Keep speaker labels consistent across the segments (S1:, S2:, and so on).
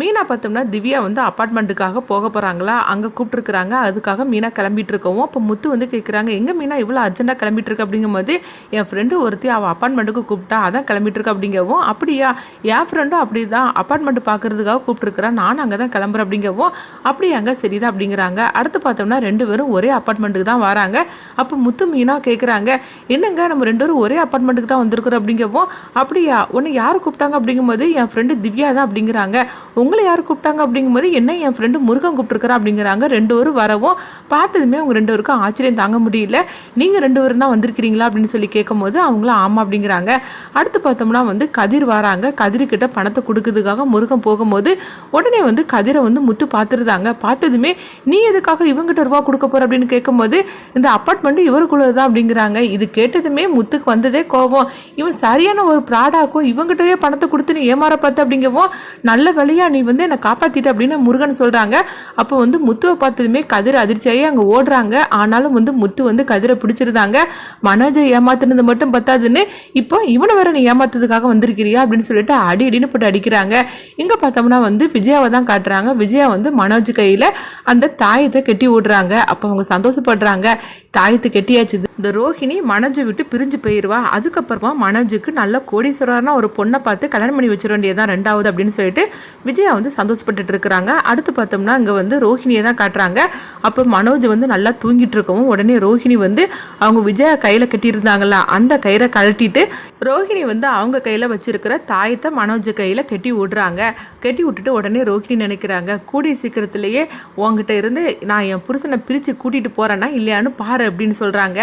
S1: மீனா பார்த்தோம்னா திவ்யா வந்து அப்பார்ட்மெண்ட்டுக்காக போக போகிறாங்களா அங்கே கூப்பிட்டுருக்குறாங்க. அதுக்காக மீனா கிளம்பிட்டு இருக்கவும் அப்போ முத்து வந்து கேட்குறாங்க எங்கே மீனா இவ்வளோ அர்ஜென்ட்டாக கிளம்பிட்டு இருக்கு அப்படிங்கும்போது என் ஃப்ரெண்டு ஒருத்தி அவள் அப்பார்ட்மெண்ட்டுக்கு கூப்பிட்டா அதான் கிளம்பிட்டுருக்கு அப்படிங்கவும் அப்படியா? என் ஃப்ரெண்டும் அப்படி தான் அப்பார்ட்மெண்ட் பார்க்கறதுக்காக கூப்பிட்டுருக்குறா. நானும் அங்கே தான் கிளம்புறேன் அப்படிங்கவும் அப்படியாங்க சரிதான் அப்படிங்கிறாங்க. அடுத்து பார்த்தோம்னா ரெண்டு பேரும் ஒரே அப்பார்ட்மெண்ட்டுக்கு தான் வராங்க. அப்போ முத்து மீனா கேட்குறாங்க என்னங்க நம்ம ரெண்டு பேரும் ஒரே அப்பார்ட்மெண்ட்டுக்கு தான் வந்திருக்கிறோம் அப்படிங்கவும் அப்படியா? உன்னை யார் கூப்பிட்டாங்க? அப்படிங்கும்போது என் ஃப்ரெண்டு திவ்யா தான் அப்படிங்கிறாங்க. உங்களை யார் கூப்பிட்டாங்க அப்படிங்கும்போது என்ன என் ஃப்ரெண்டு முருகன் கூப்பிட்டுருக்கிறா அப்படிங்கிறாங்க. ரெண்டு பேரும் வரவும் பார்த்ததுமே அவங்க ரெண்டு பேருக்கும் ஆச்சரியம் தாங்க முடியல. நீங்கள் ரெண்டு பேரும் தான் வந்திருக்கிறீங்களா அப்படின்னு சொல்லி கேட்கும்போது அவங்களும் ஆமாம் அப்படிங்கிறாங்க. அடுத்து பார்த்தோம்னா வந்து கதிர் வராங்க. கதிர்கிட்ட பணத்தை கொடுக்கறதுக்காக முருகன் போகும்போது உடனே வந்து கதிரை வந்து முத்து பார்த்துருந்தாங்க பார்த்ததுமே நீ எதுக்காக இவங்கிட்ட ரூபா கொடுக்க போகிற அப்படின்னு கேட்கும்போது இந்த அப்பார்ட்மெண்ட் இவருக்குள்ளது தான் அப்படிங்கிறாங்க. இது கேட்டதுமே முத்துக்கு வந்ததே கோபம். இவன் சரியான ஒரு ப்ராடாக்கும் இவங்கிட்டவே பணத்தை கொடுத்து நீ ஏமாற பார்த்து அப்படிங்கவும் நல்ல வழியாக நீ நீ வந்து என்னை காப்பாற்றிட்ட அப்படின்னு முருகன் சொல்கிறாங்க அப்போ வந்து முத்துவை பார்த்ததுமே கதிர் அதிர்ச்சியாகி அங்கே ஓடுறாங்க. ஆனாலும் வந்து முத்து வந்து கதிரை பிடிச்சிருந்தாங்க. மனோஜை ஏமாத்துனது மட்டும் பத்தாதுன்னு இப்போ இவனை வேற நீ ஏமாத்துறதுக்காக வந்திருக்கிறியா அப்படின்னு சொல்லிட்டு அடி அடின்னு போட்டு அடிக்கிறாங்க. இங்கே பார்த்தோம்னா வந்து விஜயாவை தான் காட்டுறாங்க. விஜயா வந்து மனோஜ் கையில் அந்த தாயத்தை கட்டி விடுறாங்க. அப்போ அவங்க சந்தோஷப்படுறாங்க. தாயத்தை கெட்டியாச்சு. இந்த ரோஹிணி மனோஜை விட்டு பிரிஞ்சு போயிடுவா அதுக்கப்புறமா மனோஜுக்கு நல்ல கோடீஸ்வரர்னா ஒரு பொண்ணை பார்த்து கல்யாணம் பண்ணி வச்சிட வேண்டியதான் ரெண்டாவது அப்படின்னு சொல்லிட்டு விஜய் வந்து சந்தோஷப்பட்டுட்டு இருக்கிறாங்க. அடுத்து பார்த்தோம்னா இங்கே வந்து ரோஹிணியை தான் காட்டுறாங்க. அப்போ மனோஜ் வந்து நல்லா தூங்கிட்டு இருக்கவும் உடனே ரோஹிணி வந்து அவங்க விஜயா கையில் கட்டியிருந்தாங்களா அந்த கயிறை கழட்டிட்டு ரோஹிணி வந்து அவங்க கையில் வச்சிருக்கிற தாயத்தை மனோஜ் கையில் கட்டி விடுறாங்க. கட்டி விட்டுட்டு உடனே ரோஹிணி நினைக்கிறாங்க கூடிய சீக்கிரத்திலேயே உங்ககிட்ட இருந்து நான் என் புருஷனை பிரித்து கூட்டிகிட்டு போகிறேன்னா இல்லையான்னு பாரு அப்படின்னு சொல்கிறாங்க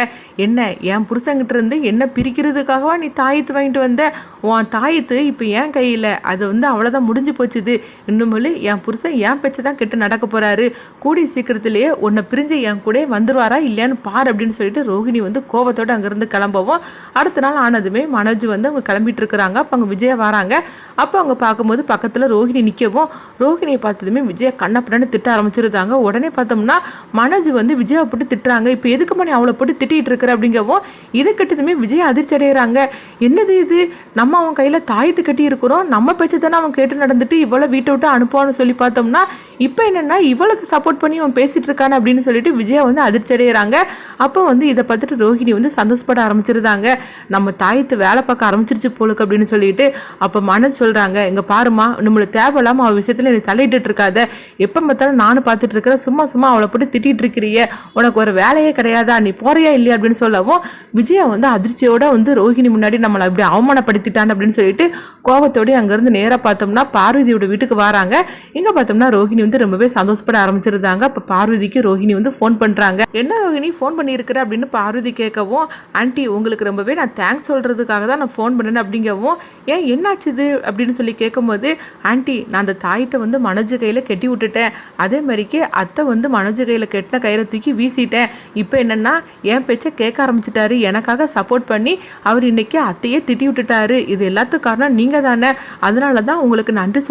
S1: என்ன என் புருஷங்கிட்ட இருந்து என்ன பிரிக்கிறதுக்காகவா நீ தாயத்து வாங்கிட்டு வந்த? உன் தாயத்து இப்போ என் கையில் அது வந்து அவ்வளோதான் முடிஞ்சு போச்சுது. இன்னும் என் புருஷன் என் பேச்சை தான் கெட்டு நடக்க போகிறாரு கூடி சீக்கிரத்திலேயே உன்னை பிரிஞ்சு என் கூட வந்துருவாரா இல்லையான்னு பார் அப்படின்னு சொல்லிட்டு ரோஹிணி வந்து கோபத்தோடு அங்கேருந்து கிளம்பவும். அடுத்த நாள் ஆனதுமே மனோஜ் வந்து அவங்க கிளம்பிட்டு இருக்கிறாங்க. அப்போ அவங்க விஜயா வராங்க. அப்போ அவங்க பார்க்கும்போது பக்கத்தில் ரோஹிணி நிற்கவும் ரோஹிணியை பார்த்ததுமே விஜய கண்ணப்படன்னு திட்ட ஆரம்பிச்சிருந்தாங்க. உடனே பார்த்தோம்னா மனோஜ் வந்து விஜயாவை போட்டு திட்டுறாங்க. இப்போ எதுக்கு மணி அவளை போட்டு திட்டிகிட்டு இருக்கிற அப்படிங்கவும் இதை கட்டதுமே விஜய் அதிர்ச்சி அடைகிறாங்க என்னது இது? நம்ம அவன் கையில் தாயத்து கட்டி இருக்கிறோம். நம்ம பேச்சு தானே அவன் கேட்டு நடந்துட்டு இவ்வளோ வீட்டு விட்டு அனுப்புவான்னு சொல்லி பார்த்தோம்னா இப்போ என்னென்னா இவளுக்கு சப்போர்ட் பண்ணி அவன் பேசிகிட்டு இருக்கானே அப்படின்னு சொல்லிட்டு விஜயா வந்து அதிர்ச்சி அடைகிறாங்க அப்போ வந்து இதை பார்த்துட்டு ரோஹிணி வந்து சந்தோஷப்பட ஆரம்பிச்சிருந்தாங்க. நம்ம தாயத்து வேலை பார்க்க ஆரம்பிச்சிருச்சு போலுக்கு அப்படின்னு சொல்லிட்டு அப்போ மனசு சொல்கிறாங்க இங்கே பாருமா நம்மளுக்கு தேவையில்லாமல் அவள் விஷயத்தில் நீ தலையிட்டு இருக்காத. எப்போ பார்த்தாலும் நானும் பார்த்துட்டு இருக்கிறேன். சும்மா சும்மா அவளை போட்டு திட்டிகிட்டு இருக்கிறிய. உனக்கு ஒரு வேலையே கிடையாதா? நீ போறியா இல்லையா? அப்படின்னு சொல்லவும் விஜயா வந்து அதிர்ச்சியோட வந்து ரோஹிணி முன்னாடி நம்மளை அப்படி அவமானப்படுத்திட்டான் அப்படின்னு சொல்லிட்டு கோபத்தோடய அங்கேருந்து நேராக பார்த்தோம்னா பார்வதியோட வீட்டுக்கு வராங்க. இங்கே பார்த்தோம்னா ரோஹிணி வந்து ரொம்பவே சந்தோஷப்பட ஆரம்பிச்சிருந்தாங்க. அப்போ பார்வதிக்கு ரோஹிணி வந்து ஃபோன் பண்ணுறாங்க என்ன ரோஹிணி ஃபோன் பண்ணியிருக்கிற? அப்படின்னு பார்வதி கேட்கவும் ஆண்டி உங்களுக்கு ரொம்பவே நான் தேங்க்ஸ் சொல்கிறதுக்காக தான் நான் ஃபோன் பண்ணேன் அப்படிங்கவும் ஏன் என்னாச்சுது அப்படின்னு சொல்லி கேட்கும்போது ஆண்டி நான் அந்த தாயத்தை வந்து மனோஜ் கையில் கட்டி விட்டுட்டேன். அதே மாதிரிக்கு அத்தை வந்து மனோஜ் கையில் கெட்டின கயிறை தூக்கி வீசிட்டேன். இப்போ என்னென்னா என் பேச்சை கேட்க ஆரம்பிச்சிட்டாரு. எனக்காக சப்போர்ட் பண்ணி அவர் இன்னைக்கு அத்தையே திட்டி விட்டுட்டாரு. இது எல்லாத்துக்கும் காரணம் நீங்கள் தானே அதனால தான் உங்களுக்கு நன்றி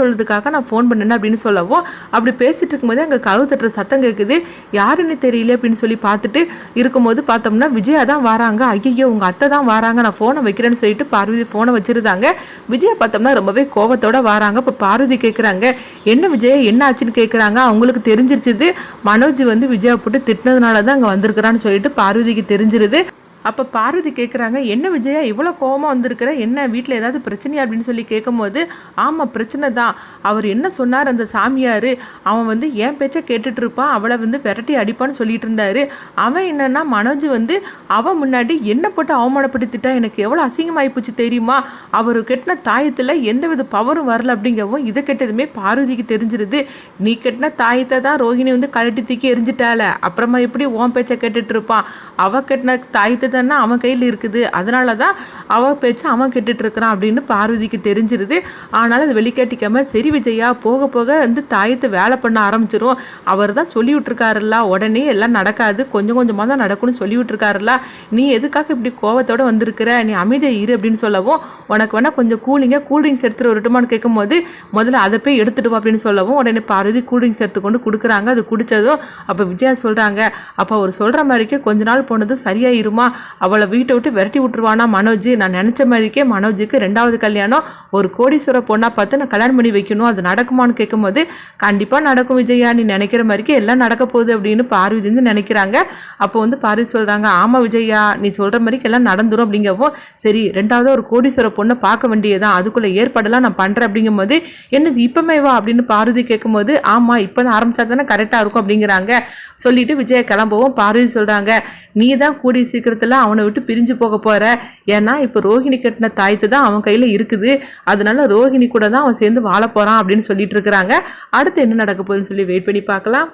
S1: சொல்றதுக்காக நான் ஃபோன் பண்ணேன் அப்படின்னு சொல்லவும் அப்படி பேசிட்டு இருக்கும்போது அங்கே கவு தட்டுற சத்தம் கேட்குது யாருன்னு தெரியல அப்படின்னு சொல்லி பார்த்துட்டு இருக்கும்போது பார்த்தோம்னா விஜயா தான் வராங்க. ஐயோ உங்கள் அத்தை தான் வராங்க. நான் ஃபோனை வைக்கிறேன்னு சொல்லிட்டு பார்வதி ஃபோனை வச்சுருந்தாங்க. விஜயா பார்த்தோம்னா ரொம்பவே கோபத்தோட வராங்க. இப்போ பார்வதி கேட்குறாங்க என்ன விஜயா என்ன ஆச்சுன்னு கேட்குறாங்க அவங்களுக்கு தெரிஞ்சிருச்சுது. மனோஜ் வந்து விஜயா போட்டு திட்டினதுனால தான் அங்கே வந்திருக்கிறான்னு சொல்லிட்டு பார்வதிக்கு தெரிஞ்சிருது. அப்போ பார்வதி கேட்குறாங்க என்ன விஜயா இவ்வளோ கோவமாக வந்திருக்கிற? என்ன வீட்டில் ஏதாவது பிரச்சனையா? அப்படின்னு சொல்லி கேட்கும்போது ஆமாம் பிரச்சனை தான். அவர் என்ன சொன்னார் அந்த சாமியார்? அவன் வந்து என் பேச்சை கேட்டுட்டு இருப்பான் அவளை வந்து விரட்டி அடிப்பான்னு சொல்லிட்டு இருந்தாரு. அவன் என்னன்னா மனோஜ் வந்து அவன் முன்னாடி என்ன போட்டு அவமானப்படுத்திட்டா? எனக்கு எவ்வளோ அசிங்கமாகி போச்சு தெரியுமா? அவர் கெட்டின தாயத்தில் எந்தவித பவரும் வரல அப்படிங்கவும் இதை கெட்டதுமே பார்வதிக்கு தெரிஞ்சிருது. நீ கெட்டின தாயத்தை தான் ரோஹிணி வந்து கழட்டி தூக்கி எரிஞ்சிட்டால அப்புறமா எப்படி உன் பேச்சை கேட்டுட்டு இருப்பான் அவ கெட்டின தாயத்தை தானே அவன் கையில் இருக்குது. அதனால தான் அவள் பேச்சு அவன் கெட்டுட்ருக்கிறான் அப்படின்னு பார்வதிக்கு தெரிஞ்சிருது. ஆனாலும் அது வெளிக்காட்டிக்காம சரி விஜயா போக போக வந்து தாயத்தை வேலை பண்ண ஆரம்பிச்சிரும். அவர் தான் சொல்லி விட்டுருக்காருல்ல உடனே எல்லாம் நடக்காது. கொஞ்சம் கொஞ்சமாக தான் நடக்கும்னு சொல்லி விட்டுருக்காருல்ல நீ எதுக்காக இப்படி கோவத்தோடு வந்திருக்கிற? நீ அமைதியை இரு அப்படின்னு சொல்லவும் உனக்கு வேணால் கொஞ்சம் கூலிங்காக கூல்ட்ரிங்க்ஸ் எடுத்துட்டு வரட்டுமான்னு கேட்கும்போது முதல்ல அதை போய் எடுத்துட்டு வா அப்படின்னு சொல்லவும் உடனே பார்வதி கூல்ட்ரிங்க்ஸ் எடுத்துக்கொண்டு கொடுக்குறாங்க. அது குடித்ததும் அப்போ விஜயா சொல்கிறாங்க அப்போ அவர் சொல்கிற மாதிரிக்கே கொஞ்ச நாள் போனதும் சரியாயிருமா? அவளை வீட்டை விட்டு விரட்டி விட்டுருவானா மனோஜ்? நான் நினச்ச மாதிரிக்கே மனோஜுக்கு ரெண்டாவது கல்யாணம் ஒரு கோடீஸ்வர பொண்ணாக பார்த்து நான் கல்யாணம் பண்ணி வைக்கணும். அது நடக்குமான்னு கேட்கும்போது கண்டிப்பாக நடக்கும் விஜயா நீ நினைக்கிற மாதிரிக்கே எல்லாம் நடக்க போகுது அப்படின்னு பார்வதி வந்து நினைக்கிறாங்க. அப்போ வந்து பார்வதி சொல்கிறாங்க ஆமாம் விஜயா நீ சொல்கிற மாதிரிக்கு எல்லாம் நடந்துடும் அப்படிங்கவும் சரி ரெண்டாவது ஒரு கோடீஸ்வர பொண்ணை பார்க்க வேண்டியதான் அதுக்குள்ளே ஏற்பாடெல்லாம் நான் பண்ணுறேன் அப்படிங்கும்போது என்னது இப்போமே வா அப்படின்னு பார்வதி கேட்கும்போது ஆமாம் இப்போ தான் ஆரம்பிச்சா தானே கரெக்டாக இருக்கும் அப்படிங்கிறாங்க. சொல்லிட்டு விஜயா கிளம்பவும் பார்வதி சொல்கிறாங்க நீ தான் கூடி சீக்கிரத்தில் அவனை விட்டு பிரிஞ்சு போக போகிற ஏன்னா இப்போ ரோஹிணி கட்டின தாய்த்து தான் அவன் கையில் இருக்குது. அதனால ரோஹிணி கூட தான் அவன் சேர்ந்து வாழ போகிறான் அப்படின்னு சொல்லிட்டு இருக்கிறாங்க. அடுத்து என்ன நடக்க போகுதுன்னு சொல்லி வெயிட் பண்ணி பார்க்கலாம்.